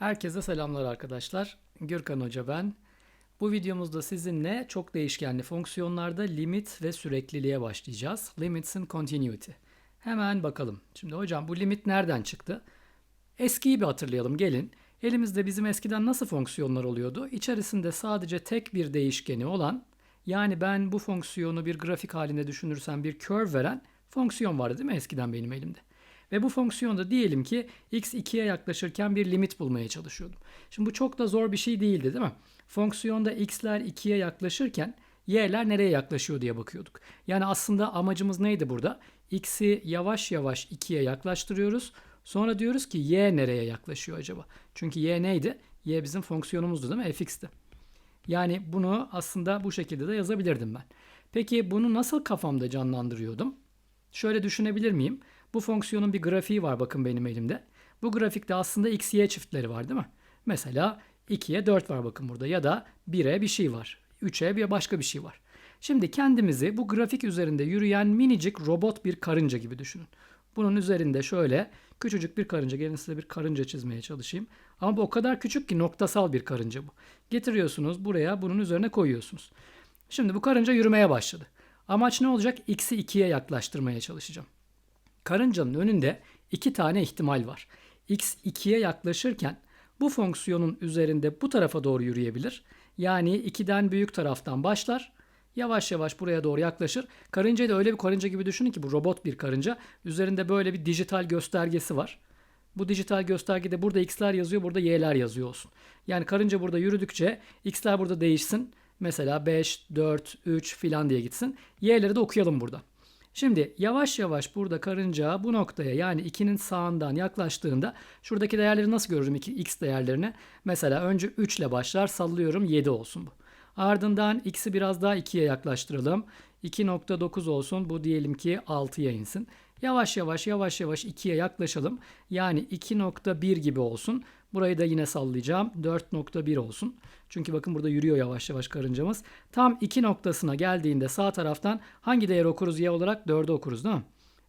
Herkese selamlar arkadaşlar. Gürkan Hoca ben. Bu videomuzda sizinle çok değişkenli fonksiyonlarda limit ve sürekliliğe başlayacağız. Limits and continuity. Hemen bakalım. Şimdi hocam bu limit nereden çıktı? Eskiyi bir hatırlayalım gelin. Elimizde bizim eskiden nasıl fonksiyonlar oluyordu? İçerisinde sadece tek bir değişkeni olan yani ben bu fonksiyonu bir grafik halinde düşünürsem bir curve veren fonksiyon vardı değil mi eskiden benim elimde? Ve bu fonksiyonda diyelim ki x 2'ye yaklaşırken bir limit bulmaya çalışıyordum. Şimdi bu çok da zor bir şey değildi değil mi? Fonksiyonda x'ler 2'ye yaklaşırken y'ler nereye yaklaşıyor diye bakıyorduk. Yani aslında amacımız neydi burada? x'i yavaş yavaş 2'ye yaklaştırıyoruz. Sonra diyoruz ki y nereye yaklaşıyor acaba? Çünkü y neydi? y bizim fonksiyonumuzdu değil mi? fx'ti. Yani bunu aslında bu şekilde de yazabilirdim ben. Peki bunu nasıl kafamda canlandırıyordum? Şöyle düşünebilir miyim? Bu fonksiyonun bir grafiği var bakın benim elimde. Bu grafikte aslında x, y çiftleri var değil mi? Mesela 2'ye 4 var bakın burada ya da 1'e bir şey var. 3'e bir başka bir şey var. Şimdi kendimizi bu grafik üzerinde yürüyen minicik robot bir karınca gibi düşünün. Bunun üzerinde şöyle küçücük bir karınca. Gelin size bir karınca çizmeye çalışayım. Ama bu o kadar küçük ki noktasal bir karınca bu. Getiriyorsunuz buraya bunun üzerine koyuyorsunuz. Şimdi bu karınca yürümeye başladı. Amaç ne olacak? X'i 2'ye yaklaştırmaya çalışacağım. Karıncanın önünde iki tane ihtimal var. X 2'ye yaklaşırken bu fonksiyonun üzerinde bu tarafa doğru yürüyebilir. Yani 2'den büyük taraftan başlar. Yavaş yavaş buraya doğru yaklaşır. Karıncayı da öyle bir karınca gibi düşünün ki bu robot bir karınca. Üzerinde böyle bir dijital göstergesi var. Bu dijital göstergede burada x'ler yazıyor, burada y'ler yazıyor olsun. Yani karınca burada yürüdükçe x'ler burada değişsin. Mesela 5, 4, 3 filan diye gitsin. Y'leri de okuyalım burada. Şimdi yavaş yavaş burada karınca bu noktaya yani 2'nin sağından yaklaştığında şuradaki değerleri nasıl görürüm 2, x değerlerini? Mesela önce 3 ile başlar sallıyorum 7 olsun bu. Ardından x'i biraz daha 2'ye yaklaştıralım. 2.9 olsun bu diyelim ki 6'ya insin. Yavaş yavaş yavaş yavaş 2'ye yaklaşalım. Yani 2.1 gibi olsun. Burayı da yine sallayacağım. 4.1 olsun. Çünkü bakın burada yürüyor yavaş yavaş karıncamız. Tam 2 noktasına geldiğinde sağ taraftan hangi değer okuruz y olarak? 4'ü okuruz değil mi?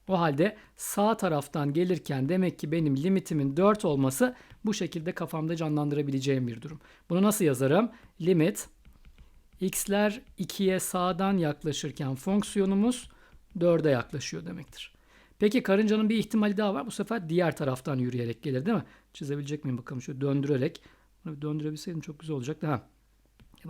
O halde sağ taraftan gelirken demek ki benim limitimin 4 olması bu şekilde kafamda canlandırabileceğim bir durum. Bunu nasıl yazarım? Limit x'ler 2'ye sağdan yaklaşırken fonksiyonumuz 4'e yaklaşıyor demektir. Peki karıncanın bir ihtimali daha var. Bu sefer diğer taraftan yürüyerek gelir değil mi? Çizebilecek miyim bakalım şöyle döndürerek. Bunu bir döndürebilseydim çok güzel olacaktı. Ha.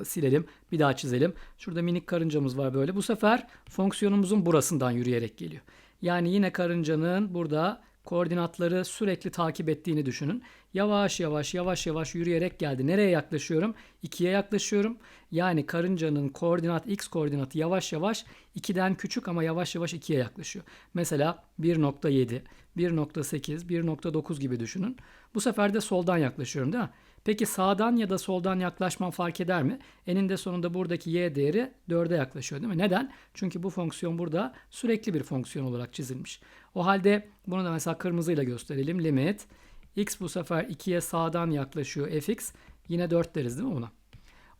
Silelim. Bir daha çizelim. Şurada minik karıncamız var böyle. Bu sefer fonksiyonumuzun burasından yürüyerek geliyor. Yani yine karıncanın burada koordinatları sürekli takip ettiğini düşünün. Yavaş yavaş yavaş yavaş yürüyerek geldi. Nereye yaklaşıyorum? 2'ye yaklaşıyorum. Yani karıncanın koordinat x koordinatı yavaş yavaş 2'den küçük ama yavaş yavaş 2'ye yaklaşıyor. Mesela 1.7, 1.8, 1.9 gibi düşünün. Bu sefer de soldan yaklaşıyorum değil mi? Peki sağdan ya da soldan yaklaşmam fark eder mi? Eninde sonunda buradaki y değeri 4'e yaklaşıyor değil mi? Neden? Çünkü bu fonksiyon burada sürekli bir fonksiyon olarak çizilmiş. O halde bunu da mesela kırmızıyla gösterelim. Limit x bu sefer 2'ye sağdan yaklaşıyor fx. Yine 4 deriz değil mi buna?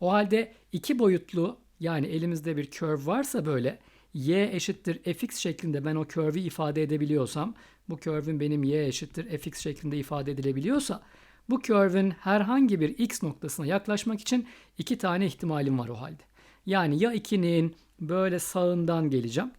O halde iki boyutlu yani elimizde bir curve varsa böyle y eşittir fx şeklinde ben o curve'i ifade edebiliyorsam bu curve'ün benim y eşittir fx şeklinde ifade edilebiliyorsa bu curve'ün herhangi bir x noktasına yaklaşmak için iki tane ihtimalim var o halde. Yani ya 2'nin böyle sağından geleceğim.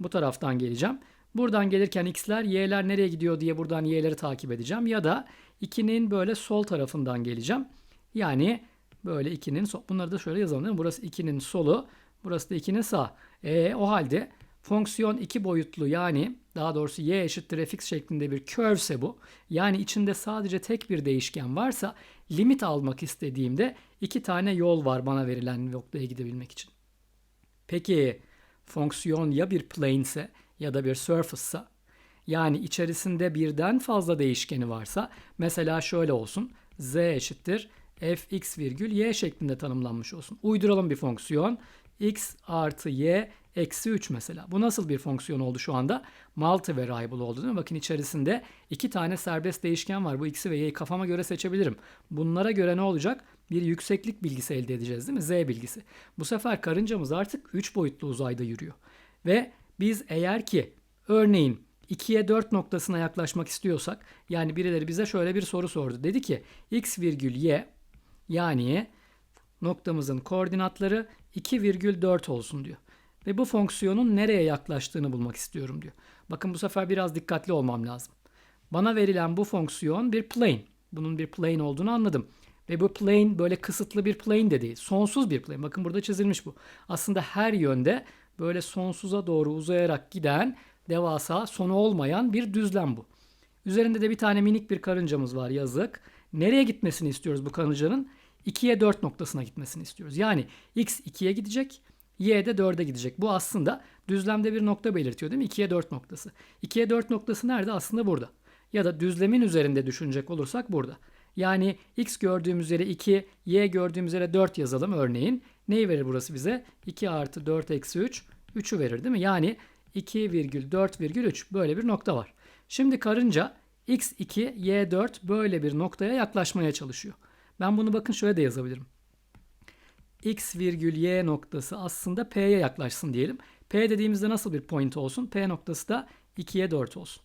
Bu taraftan geleceğim. Buradan gelirken x'ler y'ler nereye gidiyor diye buradan y'leri takip edeceğim. Ya da 2'nin böyle sol tarafından geleceğim. Yani böyle 2'nin sol. Bunları da şöyle yazalım değil mi? Burası 2'nin solu. Burası da 2'nin sağ. E, o halde fonksiyon iki boyutlu yani daha doğrusu y eşittir fx şeklinde bir curve bu. Yani içinde sadece tek bir değişken varsa limit almak istediğimde iki tane yol var bana verilen noktaya gidebilmek için. Peki fonksiyon ya bir plane ise ya da bir surface ise yani içerisinde birden fazla değişkeni varsa mesela şöyle olsun z eşittir fx virgül y şeklinde tanımlanmış olsun. Uyduralım bir fonksiyon x artı y eksi 3 mesela. Bu nasıl bir fonksiyon oldu şu anda? Multi variable oldu değil mi? Bakın içerisinde iki tane serbest değişken var. Bu x'i ve y'yi kafama göre seçebilirim. Bunlara göre ne olacak? Bir yükseklik bilgisi elde edeceğiz değil mi? Z bilgisi. Bu sefer karıncamız artık 3 boyutlu uzayda yürüyor. Ve biz eğer ki örneğin 2'ye 4 noktasına yaklaşmak istiyorsak yani birileri bize şöyle bir soru sordu. Dedi ki x virgül y yani noktamızın koordinatları 2,4 olsun diyor. Ve bu fonksiyonun nereye yaklaştığını bulmak istiyorum diyor. Bakın bu sefer biraz dikkatli olmam lazım. Bana verilen bu fonksiyon bir plane. Bunun bir plane olduğunu anladım. Ve bu plane böyle kısıtlı bir plane de değil. Sonsuz bir plane. Bakın burada çizilmiş bu. Aslında her yönde böyle sonsuza doğru uzayarak giden devasa sonu olmayan bir düzlem bu. Üzerinde de bir tane minik bir karıncamız var yazık. Nereye gitmesini istiyoruz bu karıncanın? 2'ye 4 noktasına gitmesini istiyoruz. Yani x 2'ye gidecek, y de 4'e gidecek. Bu aslında düzlemde bir nokta belirtiyor değil mi? 2'ye 4 noktası. 2'ye 4 noktası nerede? Aslında burada. Ya da düzlemin üzerinde düşünecek olursak burada. Yani x gördüğümüz yere 2, y gördüğümüz yere 4 yazalım örneğin. Neyi verir burası bize? 2 artı 4 eksi 3, 3'ü verir değil mi? Yani 2,4,3 böyle bir nokta var. Şimdi karınca x2, y4 böyle bir noktaya yaklaşmaya çalışıyor. Ben bunu bakın şöyle de yazabilirim. x virgül y noktası aslında p'ye yaklaşsın diyelim. p dediğimizde nasıl bir point olsun? p noktası da 2'ye 4 olsun.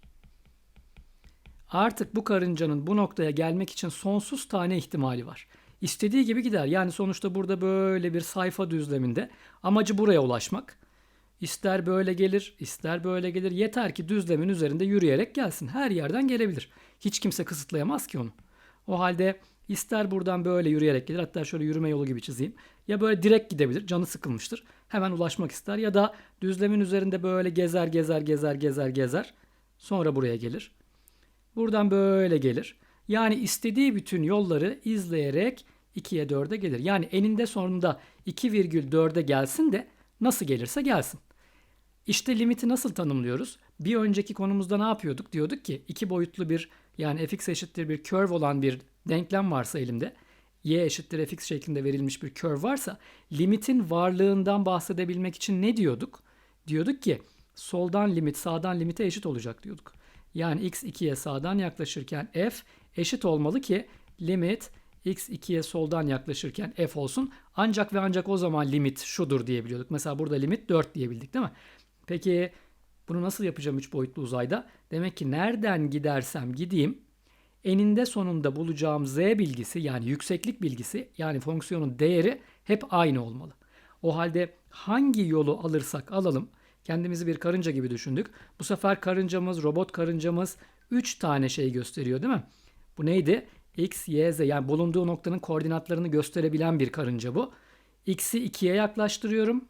Artık bu karıncanın bu noktaya gelmek için sonsuz tane ihtimali var. İstediği gibi gider. Yani sonuçta burada böyle bir sayfa düzleminde amacı buraya ulaşmak. İster böyle gelir, ister böyle gelir. Yeter ki düzlemin üzerinde yürüyerek gelsin. Her yerden gelebilir. Hiç kimse kısıtlayamaz ki onu. O halde ister buradan böyle yürüyerek gelir. Hatta şöyle yürüme yolu gibi çizeyim. Ya böyle direkt gidebilir. Canı sıkılmıştır. Hemen ulaşmak ister. Ya da düzlemin üzerinde böyle gezer gezer gezer gezer gezer. Sonra buraya gelir. Buradan böyle gelir. Yani istediği bütün yolları izleyerek 2'ye 4'e gelir. Yani eninde sonunda 2,4'e gelsin de nasıl gelirse gelsin. İşte limiti nasıl tanımlıyoruz? Bir önceki konumuzda ne yapıyorduk? Diyorduk ki iki boyutlu bir yani fx eşittir bir curve olan bir denklem varsa elimde y eşittir fx şeklinde verilmiş bir curve varsa limitin varlığından bahsedebilmek için ne diyorduk? Diyorduk ki soldan limit sağdan limite eşit olacak diyorduk. Yani x 2'ye sağdan yaklaşırken f eşit olmalı ki limit x 2'ye soldan yaklaşırken f olsun. Ancak ve ancak o zaman limit şudur diyebiliyorduk. Mesela burada limit 4 diyebildik değil mi? Peki bunu nasıl yapacağım 3 boyutlu uzayda? Demek ki nereden gidersem gideyim eninde sonunda bulacağım z bilgisi yani yükseklik bilgisi yani fonksiyonun değeri hep aynı olmalı. O halde hangi yolu alırsak alalım kendimizi bir karınca gibi düşündük. Bu sefer karıncamız, robot karıncamız 3 tane şey gösteriyor değil mi? Bu neydi? X, Y, Z yani bulunduğu noktanın koordinatlarını gösterebilen bir karınca bu. X'i 2'ye yaklaştırıyorum.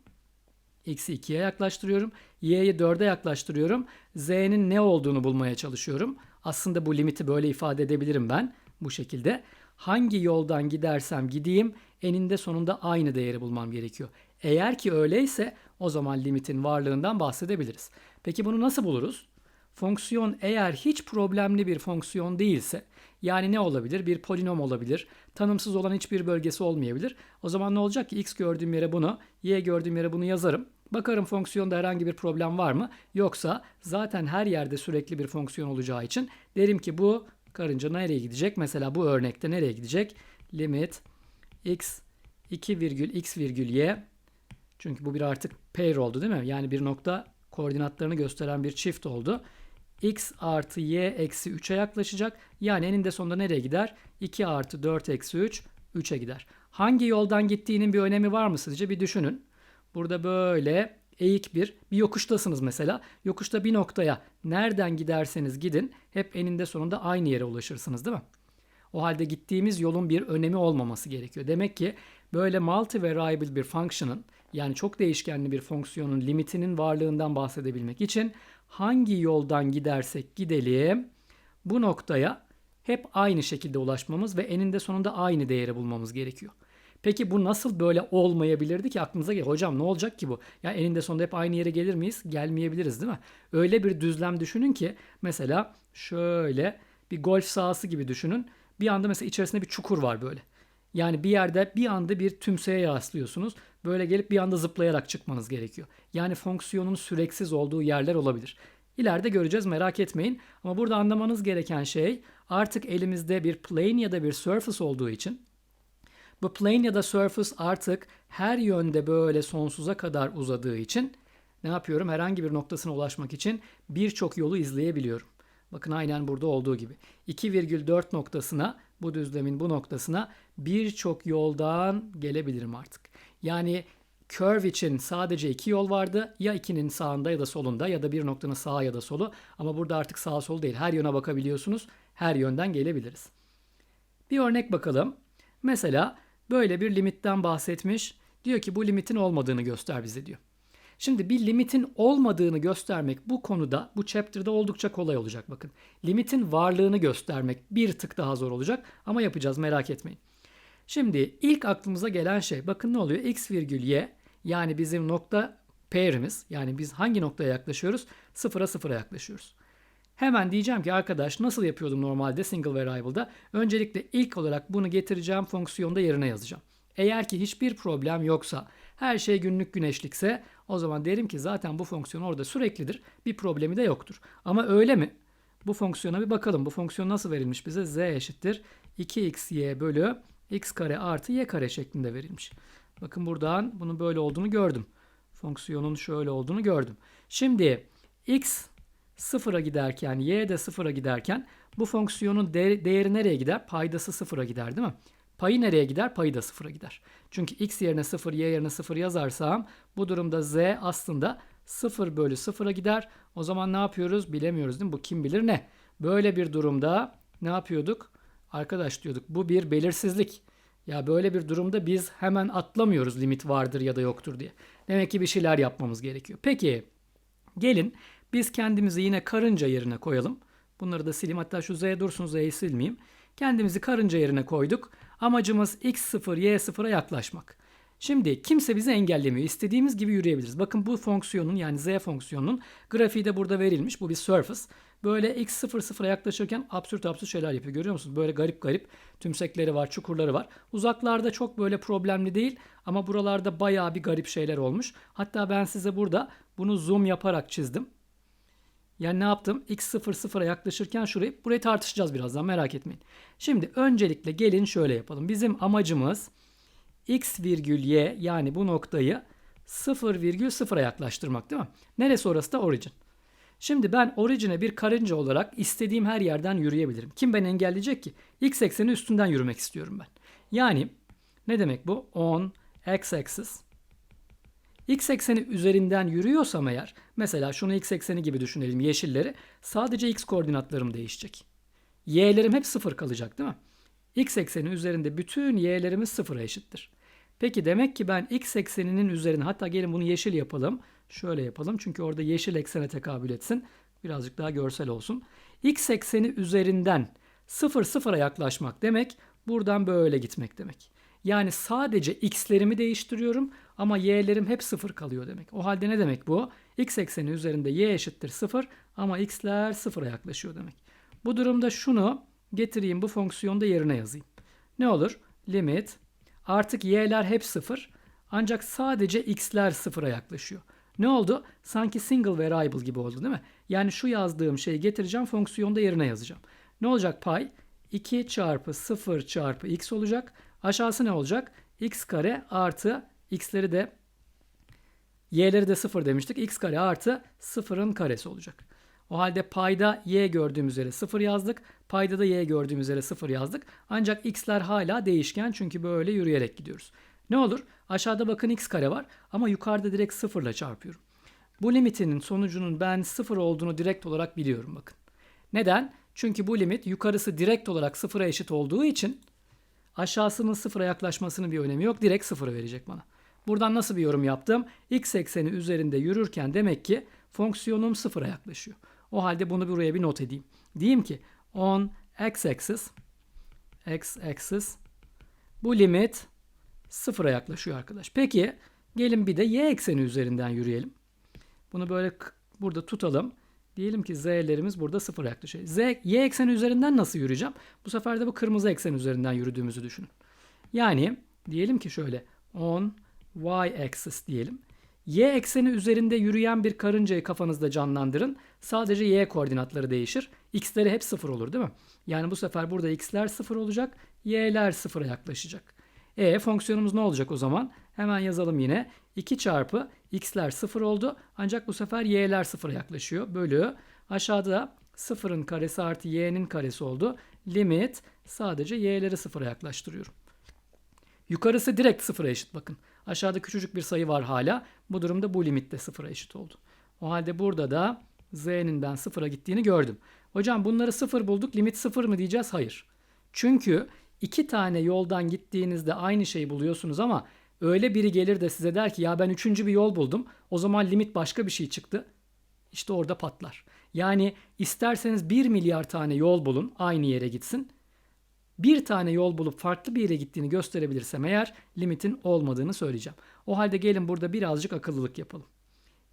X'i 2'ye yaklaştırıyorum. Y'yi 4'e yaklaştırıyorum. Z'nin ne olduğunu bulmaya çalışıyorum. Aslında bu limiti böyle ifade edebilirim ben bu şekilde. Hangi yoldan gidersem gideyim eninde sonunda aynı değeri bulmam gerekiyor. Eğer ki öyleyse o zaman limitin varlığından bahsedebiliriz. Peki bunu nasıl buluruz? Fonksiyon eğer hiç problemli bir fonksiyon değilse yani ne olabilir? Bir polinom olabilir. Tanımsız olan hiçbir bölgesi olmayabilir. O zaman ne olacak ki x gördüğüm yere bunu, y gördüğüm yere bunu yazarım. Bakarım fonksiyonda herhangi bir problem var mı? Yoksa zaten her yerde sürekli bir fonksiyon olacağı için derim ki bu karınca nereye gidecek? Mesela bu örnekte nereye gidecek? Limit x 2 virgül x virgül y çünkü bu bir artık pair oldu değil mi? Yani bir nokta koordinatlarını gösteren bir çift oldu. x artı y eksi 3'e yaklaşacak. Yani eninde sonunda nereye gider? 2 artı 4 eksi 3 3'e gider. Hangi yoldan gittiğinin bir önemi var mı sizce? Bir düşünün. Burada böyle eğik bir bir yokuştasınız mesela. Yokuşta bir noktaya nereden giderseniz gidin hep eninde sonunda aynı yere ulaşırsınız değil mi? O halde gittiğimiz yolun bir önemi olmaması gerekiyor. Demek ki böyle multi-variable bir function'ın yani çok değişkenli bir fonksiyonun limitinin varlığından bahsedebilmek için hangi yoldan gidersek gidelim bu noktaya hep aynı şekilde ulaşmamız ve eninde sonunda aynı değeri bulmamız gerekiyor. Peki bu nasıl böyle olmayabilirdi ki aklınıza gel. Hocam ne olacak ki bu? Ya eninde sonunda hep aynı yere gelir miyiz? Gelmeyebiliriz değil mi? Öyle bir düzlem düşünün ki mesela şöyle bir golf sahası gibi düşünün. Bir anda mesela içerisinde bir çukur var böyle. Yani bir yerde bir anda bir tümseye rastlıyorsunuz. Böyle gelip bir anda zıplayarak çıkmanız gerekiyor. Yani fonksiyonun süreksiz olduğu yerler olabilir. İleride göreceğiz merak etmeyin. Ama burada anlamanız gereken şey artık elimizde bir plane ya da bir surface olduğu için bu plane ya da surface artık her yönde böyle sonsuza kadar uzadığı için ne yapıyorum? Herhangi bir noktasına ulaşmak için birçok yolu izleyebiliyorum. Bakın aynen burada olduğu gibi. 2,4 noktasına bu düzlemin bu noktasına birçok yoldan gelebilirim artık. Yani curve için sadece iki yol vardı. Ya ikinin sağında ya da solunda ya da bir noktanın sağı ya da solu. Ama burada artık sağ sol değil. Her yöne bakabiliyorsunuz. Her yönden gelebiliriz. Bir örnek bakalım. Mesela böyle bir limitten bahsetmiş. Diyor ki bu limitin olmadığını göster bize diyor. Şimdi bir limitin olmadığını göstermek bu konuda, bu chapter'da oldukça kolay olacak bakın. Limitin varlığını göstermek bir tık daha zor olacak ama yapacağız merak etmeyin. Şimdi ilk aklımıza gelen şey bakın ne oluyor? x virgül y yani bizim nokta pair'imiz yani biz hangi noktaya yaklaşıyoruz? Sıfıra sıfıra yaklaşıyoruz. Hemen diyeceğim ki arkadaş nasıl yapıyordum normalde single variable'da? Öncelikle ilk olarak bunu getireceğim fonksiyonda yerine yazacağım. Eğer ki hiçbir problem yoksa, her şey günlük güneşlikse o zaman derim ki zaten bu fonksiyon orada süreklidir. Bir problemi de yoktur. Ama öyle mi? Bu fonksiyona bir bakalım. Bu fonksiyon nasıl verilmiş bize? z eşittir 2xy bölü x kare artı y kare şeklinde verilmiş. Bakın buradan bunun böyle olduğunu gördüm. Fonksiyonun şöyle olduğunu gördüm. Şimdi x sıfıra giderken y de sıfıra giderken bu fonksiyonun değeri nereye gider? Paydası sıfıra gider değil mi? Payı nereye gider? Payı da sıfıra gider. Çünkü x yerine 0, y yerine 0 yazarsam bu durumda z aslında 0 bölü 0'a gider. O zaman ne yapıyoruz? Bilemiyoruz değil mi? Bu kim bilir ne? Böyle bir durumda ne yapıyorduk? Arkadaş diyorduk bu bir belirsizlik. Ya böyle bir durumda biz hemen atlamıyoruz limit vardır ya da yoktur diye. Demek ki bir şeyler yapmamız gerekiyor. Peki gelin biz kendimizi yine karınca yerine koyalım. Bunları da sileyim. Hatta şu z dursun z'yi silmeyeyim. Kendimizi karınca yerine koyduk. Amacımız x0, y0'a yaklaşmak. Şimdi kimse bizi engellemiyor. İstediğimiz gibi yürüyebiliriz. Bakın bu fonksiyonun yani z fonksiyonunun grafiği de burada verilmiş. Bu bir surface. Böyle x0 sıfıra yaklaşırken absürt absürt şeyler yapıyor. Görüyor musunuz? Böyle garip garip tümsekleri var, çukurları var. Uzaklarda çok böyle problemli değil ama buralarda bayağı bir garip şeyler olmuş. Hatta ben size burada bunu zoom yaparak çizdim. Yani ne yaptım? X 0 0'a yaklaşırken şurayı burayı tartışacağız birazdan merak etmeyin. Şimdi öncelikle gelin şöyle yapalım. Bizim amacımız x virgül y yani bu noktayı 0 virgül 0'a yaklaştırmak değil mi? Neresi orası da origin. Şimdi ben origin'e bir karınca olarak istediğim her yerden yürüyebilirim. Kim beni engelleyecek ki? X ekseni üstünden yürümek istiyorum ben. Yani ne demek bu? On x axis x ekseni üzerinden yürüyorsam eğer mesela şunu x ekseni gibi düşünelim yeşilleri sadece x koordinatlarım değişecek. Y'lerim hep sıfır kalacak değil mi? x ekseni üzerinde bütün y'lerimiz sıfıra eşittir. Peki demek ki ben x ekseninin üzerine hatta gelin bunu yeşil yapalım. Şöyle yapalım çünkü orada yeşil eksene tekabül etsin. Birazcık daha görsel olsun. X ekseni üzerinden sıfır sıfıra yaklaşmak demek buradan böyle gitmek demek. Yani sadece x'lerimi değiştiriyorum ama y'lerim hep sıfır kalıyor demek. O halde ne demek bu? x ekseni üzerinde y eşittir sıfır ama x'ler sıfıra yaklaşıyor demek. Bu durumda şunu getireyim bu fonksiyonda yerine yazayım. Ne olur? Limit artık y'ler hep sıfır ancak sadece x'ler sıfıra yaklaşıyor. Ne oldu? Sanki single variable gibi oldu değil mi? Yani şu yazdığım şeyi getireceğim fonksiyonda yerine yazacağım. Ne olacak pay? 2 çarpı 0 çarpı x olacak. Aşağısı ne olacak? x kare artı x'leri de y'leri de 0 demiştik. x kare artı 0'ın karesi olacak. O halde payda y gördüğüm üzere 0 yazdık. Payda da y gördüğüm üzere 0 yazdık. Ancak x'ler hala değişken çünkü böyle yürüyerek gidiyoruz. Ne olur? Aşağıda bakın x kare var ama yukarıda direkt 0 ile çarpıyorum. Bu limitinin sonucunun ben 0 olduğunu direkt olarak biliyorum bakın. Neden? Çünkü bu limit yukarısı direkt olarak 0'a eşit olduğu için aşağısının 0'a yaklaşmasının bir önemi yok. Direkt 0'ı verecek bana. Buradan nasıl bir yorum yaptım? X ekseni üzerinde yürürken demek ki fonksiyonum 0'a yaklaşıyor. O halde bunu buraya bir not edeyim. Diyeyim ki on x axis x axis bu limit sıfıra yaklaşıyor arkadaş. Peki gelin bir de y ekseni üzerinden yürüyelim. Bunu böyle burada tutalım. Diyelim ki z'lerimiz burada sıfıra yaklaşıyor. Z, y ekseni üzerinden nasıl yürüyeceğim? Bu sefer de bu kırmızı eksen üzerinden yürüdüğümüzü düşünün. Yani diyelim ki şöyle on y axis diyelim. Y ekseni üzerinde yürüyen bir karıncayı kafanızda canlandırın. Sadece y koordinatları değişir. X'leri hep sıfır olur değil mi? Yani bu sefer burada x'ler sıfır olacak. Y'ler sıfıra yaklaşacak. E fonksiyonumuz ne olacak o zaman? Hemen yazalım yine. 2 çarpı x'ler 0 oldu. Ancak bu sefer y'ler 0'a yaklaşıyor. Bölü aşağıda 0'ın karesi artı y'nin karesi oldu. Limit sadece y'leri 0'a yaklaştırıyorum. Yukarısı direkt sıfıra eşit bakın. Aşağıda küçücük bir sayı var hala. Bu durumda bu limit de sıfıra eşit oldu. O halde burada da z'nin ben sıfıra gittiğini gördüm. Hocam bunları sıfır bulduk. Limit sıfır mı diyeceğiz? Hayır. Çünkü iki tane yoldan gittiğinizde aynı şeyi buluyorsunuz ama öyle biri gelir de size der ki ya ben üçüncü bir yol buldum. O zaman limit başka bir şey çıktı. İşte orada patlar. Yani isterseniz 1 milyar tane yol bulun aynı yere gitsin. Bir tane yol bulup farklı bir yere gittiğini gösterebilirsem eğer limitin olmadığını söyleyeceğim. O halde gelin burada birazcık akıllılık yapalım.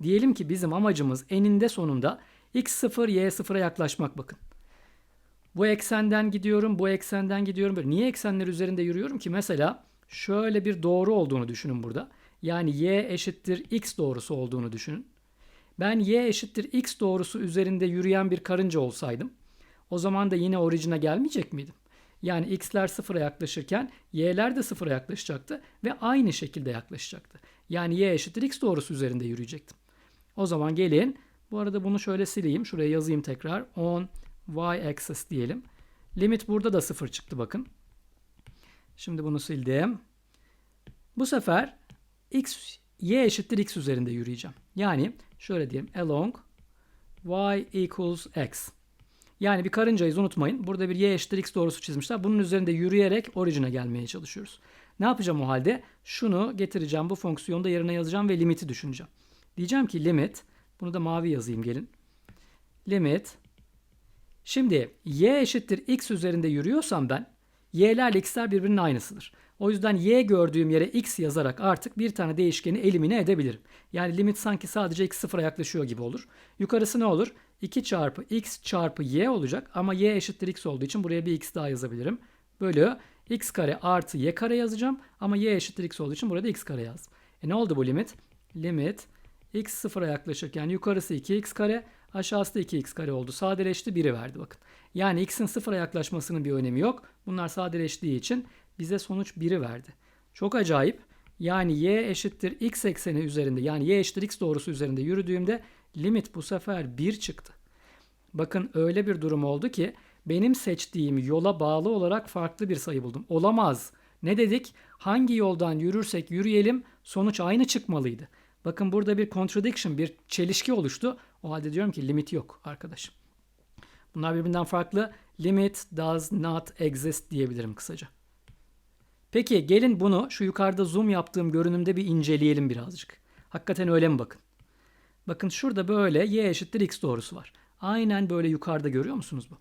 Diyelim ki bizim amacımız eninde sonunda x0 y0'a yaklaşmak bakın. Bu eksenden gidiyorum, bu eksenden gidiyorum. Niye eksenler üzerinde yürüyorum ki? Mesela şöyle bir doğru olduğunu düşünün burada. Yani y eşittir x doğrusu olduğunu düşünün. Ben y eşittir x doğrusu üzerinde yürüyen bir karınca olsaydım o zaman da yine orijine gelmeyecek miydim? Yani x'ler sıfıra yaklaşırken y'ler de sıfıra yaklaşacaktı ve aynı şekilde yaklaşacaktı. Yani y eşittir x doğrusu üzerinde yürüyecektim. O zaman gelin bu arada bunu şöyle sileyim. Şuraya yazayım tekrar. On y axis diyelim. Limit burada da sıfır çıktı bakın. Şimdi bunu sildim. Bu sefer x y eşittir x üzerinde yürüyeceğim. Yani şöyle diyelim along y equals x. Yani bir karıncayız unutmayın. Burada bir y eşittir x doğrusu çizmişler. Bunun üzerinde yürüyerek orijine gelmeye çalışıyoruz. Ne yapacağım o halde? Şunu getireceğim bu fonksiyonda yerine yazacağım ve limiti düşüneceğim. Diyeceğim ki limit bunu da mavi yazayım gelin. Limit Şimdi y eşittir x üzerinde yürüyorsam ben y'lerle x'ler birbirinin aynısıdır. O yüzden y gördüğüm yere x yazarak artık bir tane değişkeni elimine edebilirim. Yani limit sanki sadece x sıfıra yaklaşıyor gibi olur. Yukarısı ne olur? 2 çarpı x çarpı y olacak ama y eşittir x olduğu için buraya bir x daha yazabilirim. Bölü x kare artı y kare yazacağım ama y eşittir x olduğu için burada x kare yazdım. E ne oldu bu limit? Limit x sıfıra yaklaşırken yukarısı 2x kare aşağısı da 2x kare oldu. Sadeleşti 1'i verdi bakın. Yani x'in sıfıra yaklaşmasının bir önemi yok. Bunlar sadeleştiği için bize sonuç 1'i verdi. Çok acayip. Yani y eşittir x ekseni üzerinde yani y eşittir x doğrusu üzerinde yürüdüğümde limit bu sefer 1 çıktı. Bakın öyle bir durum oldu ki benim seçtiğim yola bağlı olarak farklı bir sayı buldum. Olamaz. Ne dedik? Hangi yoldan yürürsek yürüyelim sonuç aynı çıkmalıydı. Bakın burada bir contradiction, bir çelişki oluştu. O halde diyorum ki limit yok arkadaşım. Bunlar birbirinden farklı. Limit does not exist diyebilirim kısaca. Peki gelin bunu şu yukarıda zoom yaptığım görünümde bir inceleyelim birazcık. Hakikaten öyle mi bakın? Bakın şurada böyle y eşittir x doğrusu var. Aynen böyle yukarıda görüyor musunuz bu?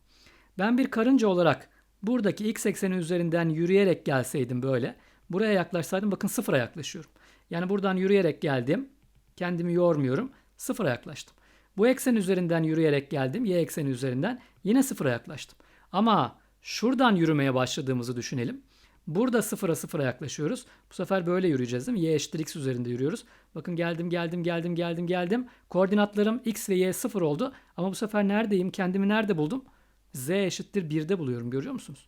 Ben bir karınca olarak buradaki x ekseni üzerinden yürüyerek gelseydim böyle. Buraya yaklaşsaydım bakın sıfıra yaklaşıyorum. Yani buradan yürüyerek geldim. Kendimi yormuyorum. Sıfıra yaklaştım. Bu eksen üzerinden yürüyerek geldim. Y ekseni üzerinden yine sıfıra yaklaştım. Ama şuradan yürümeye başladığımızı düşünelim. Burada sıfıra sıfıra yaklaşıyoruz. Bu sefer böyle yürüyeceğiz değil mi? Y eşittir x üzerinde yürüyoruz. Bakın geldim geldim geldim geldim geldim. Koordinatlarım x ve y sıfır oldu. Ama bu sefer neredeyim? Kendimi nerede buldum? z eşittir 1'de buluyorum görüyor musunuz?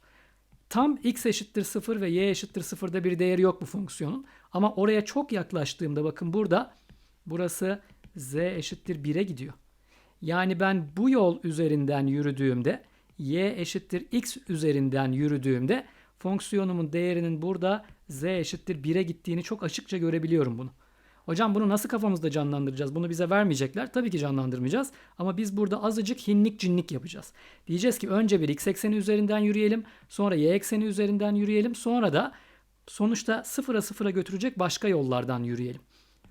Tam x eşittir 0 ve y eşittir 0'da bir değeri yok bu fonksiyonun. Ama oraya çok yaklaştığımda bakın burada burası z eşittir 1'e gidiyor. Yani ben bu yol üzerinden yürüdüğümde y eşittir x üzerinden yürüdüğümde fonksiyonumun değerinin burada z eşittir 1'e gittiğini çok açıkça görebiliyorum bunu. Hocam bunu nasıl kafamızda canlandıracağız? Bunu bize vermeyecekler. Tabii ki canlandırmayacağız. Ama biz burada azıcık hinlik cinlik yapacağız. Diyeceğiz ki önce bir x ekseni üzerinden yürüyelim. Sonra y ekseni üzerinden yürüyelim. Sonra da sonuçta sıfıra sıfıra götürecek başka yollardan yürüyelim.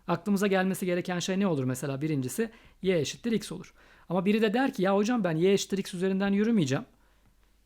Aklımıza gelmesi gereken şey ne olur mesela? Birincisi y eşittir x olur. Ama biri de der ki ya hocam ben y eşittir x üzerinden yürümeyeceğim.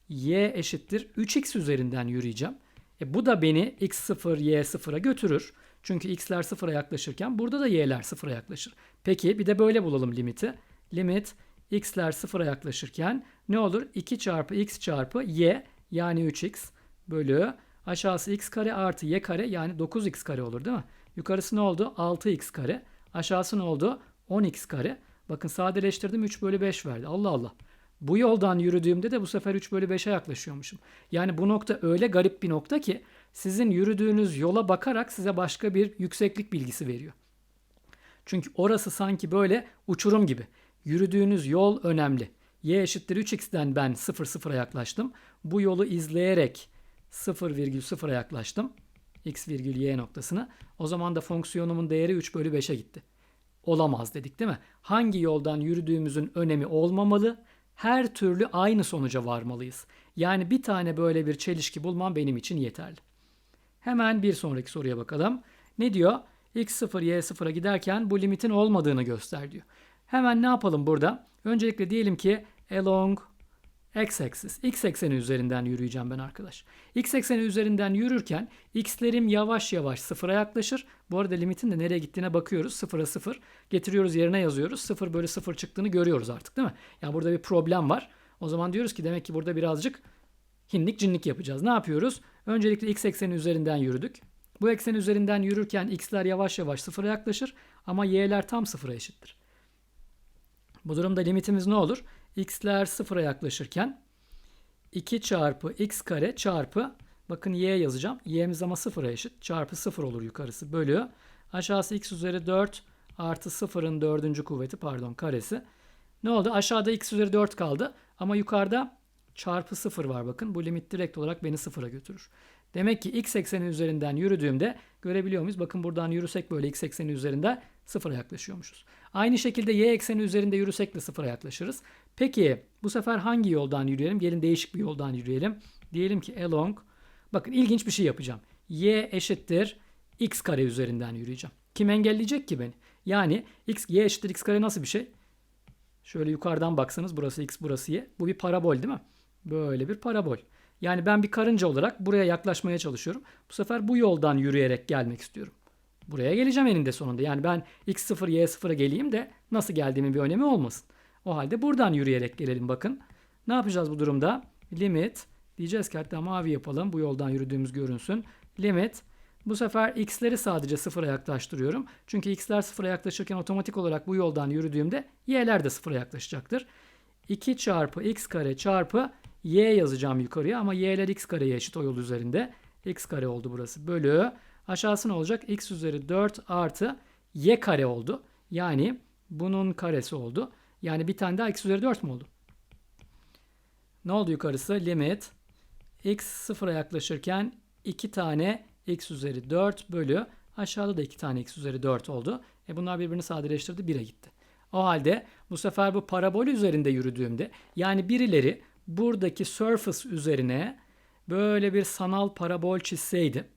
y eşittir 3x üzerinden yürüyeceğim. E bu da beni x0 y0'a götürür. Çünkü x'ler sıfıra yaklaşırken burada da y'ler sıfıra yaklaşır. Peki bir de böyle bulalım limiti. Limit x'ler sıfıra yaklaşırken ne olur? 2 çarpı x çarpı y yani 3x bölü aşağısı x kare artı y kare yani 9x kare olur değil mi? Yukarısı ne oldu? 6x kare. Aşağısı ne oldu? 10x kare. Bakın sadeleştirdim 3 bölü 5 verdi. Allah Allah. Bu yoldan yürüdüğümde de bu sefer 3 bölü 5'e yaklaşıyormuşum. Yani bu nokta öyle garip bir nokta ki sizin yürüdüğünüz yola bakarak size başka bir yükseklik bilgisi veriyor. Çünkü orası sanki böyle uçurum gibi. Yürüdüğünüz yol önemli. y eşittir 3x'ten ben 0 0'a yaklaştım. Bu yolu izleyerek 0,0'a yaklaştım. x virgül y noktasına. O zaman da fonksiyonumun değeri 3 bölü 5'e gitti. Olamaz dedik değil mi? Hangi yoldan yürüdüğümüzün önemi olmamalı. Her türlü aynı sonuca varmalıyız. Yani bir tane böyle bir çelişki bulmam benim için yeterli. Hemen bir sonraki soruya bakalım. Ne diyor? x0 y0'a giderken bu limitin olmadığını göster diyor. Hemen ne yapalım burada? Öncelikle diyelim ki along x-axis. X ekseni üzerinden yürüyeceğim ben arkadaş. X ekseni üzerinden yürürken x'lerim yavaş yavaş sıfıra yaklaşır. Bu arada limitin de nereye gittiğine bakıyoruz. Sıfıra sıfır. Getiriyoruz yerine yazıyoruz. Sıfır bölü sıfır çıktığını görüyoruz artık değil mi? Yani burada bir problem var. O zaman diyoruz ki demek ki burada birazcık hinlik cinlik yapacağız. Ne yapıyoruz? Öncelikle x ekseni üzerinden yürüdük. Bu eksen üzerinden yürürken x'ler yavaş yavaş sıfıra yaklaşır ama y'ler tam sıfıra eşittir. Bu durumda limitimiz ne olur? x'ler sıfıra yaklaşırken 2 çarpı x kare çarpı bakın y yazacağım. y'miz ama sıfıra eşit. Çarpı sıfır olur yukarısı bölü. Aşağısı x üzeri 4 artı sıfırın dördüncü kuvveti pardon karesi. Ne oldu? Aşağıda x üzeri 4 kaldı. Ama yukarıda çarpı sıfır var bakın. Bu limit direkt olarak beni sıfıra götürür. Demek ki x ekseni üzerinden yürüdüğümde görebiliyor muyuz? Bakın buradan yürüsek böyle x ekseni üzerinde sıfıra yaklaşıyormuşuz. Aynı şekilde y ekseni üzerinde yürüsek de sıfıra yaklaşırız. Peki bu sefer hangi yoldan yürüyelim? Gelin değişik bir yoldan yürüyelim. Diyelim ki along. Bakın ilginç bir şey yapacağım. y eşittir x kare üzerinden yürüyeceğim. Kim engelleyecek ki beni? Yani x, y eşittir x kare nasıl bir şey? Şöyle yukarıdan baksanız burası x burası y. Bu bir parabol değil mi? Böyle bir parabol. Yani ben bir karınca olarak buraya yaklaşmaya çalışıyorum. Bu sefer bu yoldan yürüyerek gelmek istiyorum. Buraya geleceğim eninde sonunda. Yani ben x0 y0'a geleyim de nasıl geldiğimin bir önemi olmasın. O halde buradan yürüyerek gelelim bakın. Ne yapacağız bu durumda? Limit diyeceğiz ki hatta mavi yapalım. Bu yoldan yürüdüğümüz görünsün. Limit bu sefer x'leri sadece sıfıra yaklaştırıyorum. Çünkü x'ler sıfıra yaklaşırken otomatik olarak bu yoldan yürüdüğümde y'ler de sıfıra yaklaşacaktır. 2 çarpı x kare çarpı y yazacağım yukarıya ama y'ler x kareye eşit o yol üzerinde. x kare oldu burası. Bölü aşağısı ne olacak? x üzeri 4 artı y kare oldu. Yani bunun karesi oldu. Yani bir tane daha x üzeri 4 mü oldu? Ne oldu yukarısı? Limit x sıfıra yaklaşırken 2 tane x üzeri 4 bölü aşağıda da 2 tane x üzeri 4 oldu. E bunlar birbirini sadeleştirdi 1'e gitti. O halde bu sefer bu parabol üzerinde yürüdüğümde yani birileri buradaki surface üzerine böyle bir sanal parabol çizseydi.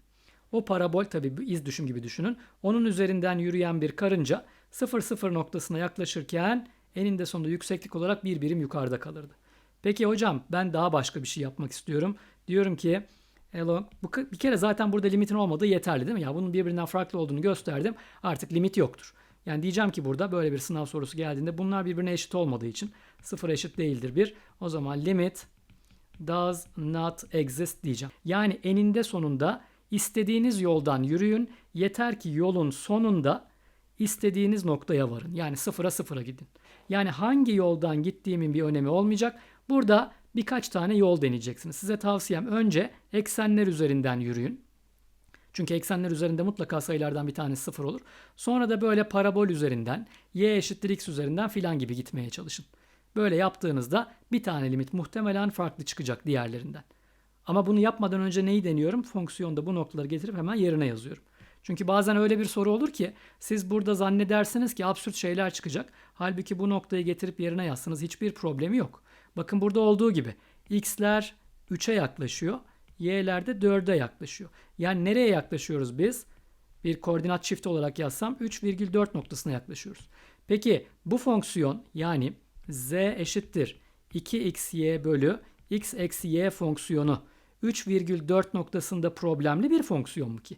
O parabol tabi iz düşüm gibi düşünün. Onun üzerinden yürüyen bir karınca 0 0 noktasına yaklaşırken eninde sonunda yükseklik olarak bir birim yukarıda kalırdı. Peki hocam ben daha başka bir şey yapmak istiyorum. Diyorum ki along, bu bir kere zaten burada limitin olmadığı yeterli değil mi? Ya bunun birbirinden farklı olduğunu gösterdim. Artık limit yoktur. Yani diyeceğim ki burada böyle bir sınav sorusu geldiğinde bunlar birbirine eşit olmadığı için sıfır eşit değildir bir. O zaman limit does not exist diyeceğim. Yani eninde sonunda istediğiniz yoldan yürüyün. Yeter ki yolun sonunda istediğiniz noktaya varın. Yani sıfıra sıfıra gidin. Yani hangi yoldan gittiğimin bir önemi olmayacak. Burada birkaç tane yol deneyeceksiniz. Size tavsiyem önce eksenler üzerinden yürüyün. Çünkü eksenler üzerinde mutlaka sayılardan bir tanesi sıfır olur. Sonra da böyle parabol üzerinden y eşittir x üzerinden filan gibi gitmeye çalışın. Böyle yaptığınızda bir tane limit muhtemelen farklı çıkacak diğerlerinden. Ama bunu yapmadan önce neyi deniyorum? Fonksiyonda bu noktaları getirip hemen yerine yazıyorum. Çünkü bazen öyle bir soru olur ki siz burada zannedersiniz ki absürt şeyler çıkacak. Halbuki bu noktayı getirip yerine yazsanız hiçbir problemi yok. Bakın burada olduğu gibi x'ler 3'e yaklaşıyor y'ler de 4'e yaklaşıyor. Yani nereye yaklaşıyoruz biz? Bir koordinat çifti olarak yazsam 3,4 noktasına yaklaşıyoruz. Peki bu fonksiyon yani z eşittir 2xy bölü x eksi y fonksiyonu 3,4 noktasında problemli bir fonksiyon mu ki?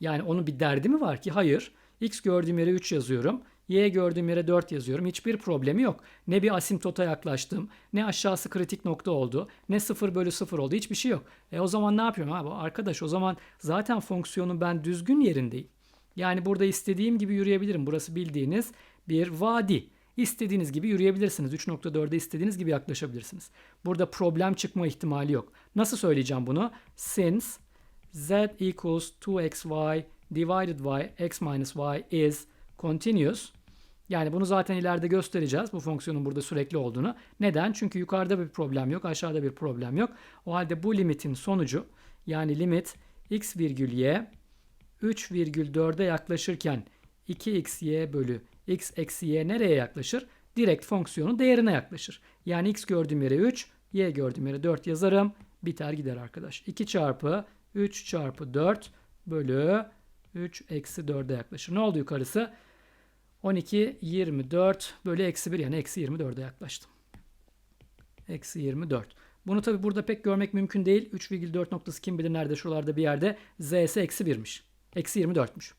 Yani onun bir derdi mi var ki? Hayır. x gördüğüm yere 3 yazıyorum y gördüğüm yere 4 yazıyorum. Hiçbir problemi yok. Ne bir asimptota yaklaştım, ne aşağısı kritik nokta oldu, ne 0 bölü 0 oldu. Hiçbir şey yok. E o zaman ne yapıyorum? Ha, arkadaş o zaman zaten fonksiyonun ben düzgün yerindeyim. Yani burada istediğim gibi yürüyebilirim. Burası bildiğiniz bir vadi. İstediğiniz gibi yürüyebilirsiniz. 3.4'e istediğiniz gibi yaklaşabilirsiniz. Burada problem çıkma ihtimali yok. Nasıl söyleyeceğim bunu? Since z equals 2xy divided by x minus y is continuous. Yani bunu zaten ileride göstereceğiz. Bu fonksiyonun burada sürekli olduğunu. Neden? Çünkü yukarıda bir problem yok, aşağıda bir problem yok. O halde bu limitin sonucu yani limit x virgül y 3,4'e yaklaşırken 2xy bölü x eksi y nereye yaklaşır? Direkt fonksiyonun değerine yaklaşır. Yani x gördüğüm yere 3, y gördüğüm yere 4 yazarım. Biter gider arkadaş. 2 çarpı 3 çarpı 4 bölü 3 eksi 4'e yaklaşır. Ne oldu yukarısı? 12, 24 bölü eksi 1 yani eksi 24'e yaklaştım. Eksi 24. Bunu tabi burada pek görmek mümkün değil. 3,4 noktası kim bilir nerede şuralarda bir yerde. Z'si eksi 1'miş. Eksi 24'müş.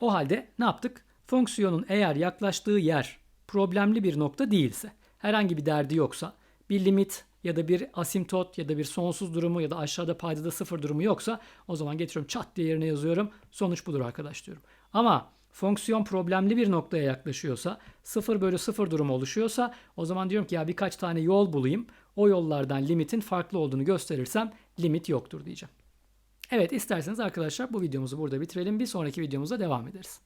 O halde ne yaptık? Fonksiyonun eğer yaklaştığı yer problemli bir nokta değilse, herhangi bir derdi yoksa, bir limit ya da bir asimtot ya da bir sonsuz durumu ya da aşağıda paydada sıfır durumu yoksa o zaman getiriyorum çat diye yerine yazıyorum. Sonuç budur arkadaş diyorum. Ama fonksiyon problemli bir noktaya yaklaşıyorsa, 0 bölü 0 durumu oluşuyorsa o zaman diyorum ki ya birkaç tane yol bulayım. O yollardan limitin farklı olduğunu gösterirsem limit yoktur diyeceğim. Evet isterseniz arkadaşlar bu videomuzu burada bitirelim. Bir sonraki videomuzda devam ederiz.